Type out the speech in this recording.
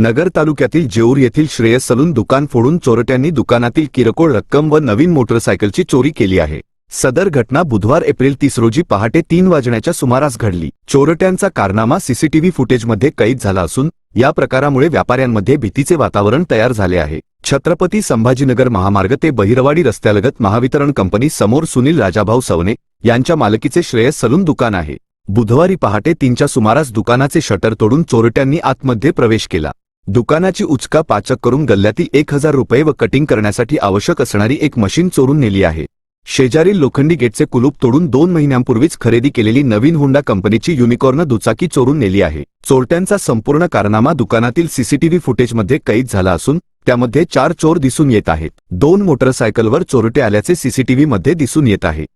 नगर तालुक्यातील जेऊर येथील श्रेयस सलून दुकान फोडून चोरट्यांनी दुकानातील किरकोळ रक्कम व नवीन मोटरसायकलची चोरी केली आहे. सदर घटना बुधवार एप्रिल तीस रोजी पहाटे तीन वाजण्याच्या सुमारास घडली. चोरट्यांचा कारनामा सीसीटीव्ही फुटेजमध्ये कैद झाला असून या प्रकारामुळे व्यापाऱ्यांमध्ये भीतीचे वातावरण तयार झाले आहे. छत्रपती संभाजीनगर महामार्ग ते बहिरवाडी रस्त्यालगत महावितरण कंपनी समोर सुनील राजाभाऊ सवने यांच्या मालकीचे श्रेयस सलून दुकान आहे. बुधवारी पहाटे तीनच्या सुमारास दुकानाचे शटर तोडून चोरट्यांनी आतमध्ये प्रवेश केला. दुकानाची उचका पाचक करून गल्ल्यातील एक हजार रुपये व कटिंग करण्यासाठी आवश्यक असणारी एक मशीन चोरून नेली आहे. शेजारील लोखंडी गेटचे कुलूप तोडून दोन महिन्यांपूर्वीच खरेदी केलेली नवीन हुंडा कंपनीची युनिकॉर्न दुचाकी चोरून नेली आहे. चोरट्यांचा संपूर्ण कारनामा दुकानातील सीसीटीव्ही फुटेजमध्ये कैद झाला असून त्यामध्ये चार चोर दिसून येत आहेत. दोन मोटरसायकलवर चोरटे आल्याचे सीसीटीव्हीमध्ये दिसून येत आहे.